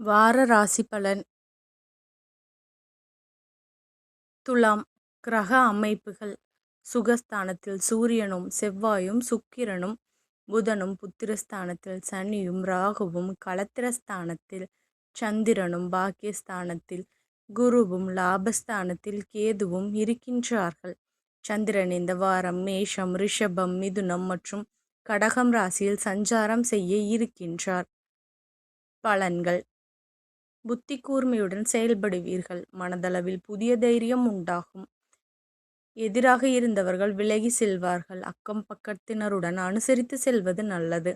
வார ராசி பலன். துலாம் கிரக அமைப்புகள். சுகஸ்தானத்தில் சூரியனும் செவ்வாயும் சுக்கிரனும் புதனும் புத்திரஸ்தானத்தில் சனியும் ராகுவும் களத்திரஸ்தானத்தில் சந்திரனும் பாக்கியஸ்தானத்தில் குருவும் லாபஸ்தானத்தில் கேதுவும் இருக்கின்றார்கள். சந்திரன் இந்த வாரம் மேஷம் ரிஷபம் மிதுனம் மற்றும் கடகம் ராசியில் சஞ்சாரம் செய்ய இருக்கின்றார். பலன்கள். புத்தி கூர்மையுடன் செயல்படுவீர்கள். மனதளவில் புதிய தைரியம் உண்டாகும். எதிராக இருந்தவர்கள் விலகி செல்வார்கள். அக்கம் பக்கத்தினருடன் அனுசரித்து செல்வது நல்லது.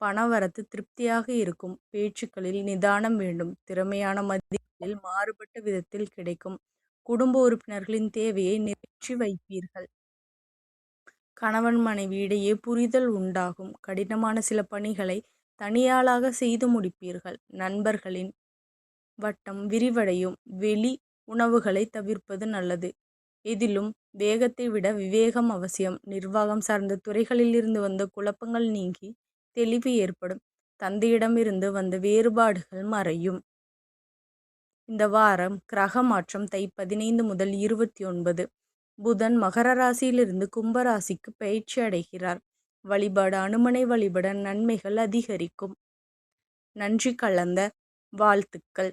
பணவரத்து திருப்தியாக இருக்கும். பேச்சுக்களில் நிதானம் வேண்டும். திறமையான மதிப்பில் மாறுபட்ட விதத்தில் கிடைக்கும். குடும்ப உறுப்பினர்களின் தேவையை நிறைவேற்றி வைப்பீர்கள். கணவன் மனைவி இடையே புரிதல் உண்டாகும். கடினமான சில பணிகளை தனியாளாக செய்து முடிப்பீர்கள். நண்பர்களின் வட்டம் விரிவடையும். வெளி உணவுகளை தவிர்ப்பது நல்லது. இதிலும் வேகத்தை விட விவேகம் அவசியம். நிர்வாகம் சார்ந்த துறைகளில் இருந்து வந்த குழப்பங்கள் நீங்கி தெளிவு ஏற்படும். தந்தையிடமிருந்து வந்த வேறுபாடுகள் மறையும். இந்த வாரம் கிரக மாற்றம் தை பதினைந்து முதல் இருபத்தி ஒன்பது புதன் மகர ராசியிலிருந்து கும்பராசிக்கு பயிற்சி அடைகிறார். வழிபாடு அனுமனை வழிபட நன்மைகள் அதிகரிக்கும். நன்றி கலந்த வாழ்த்துக்கள்.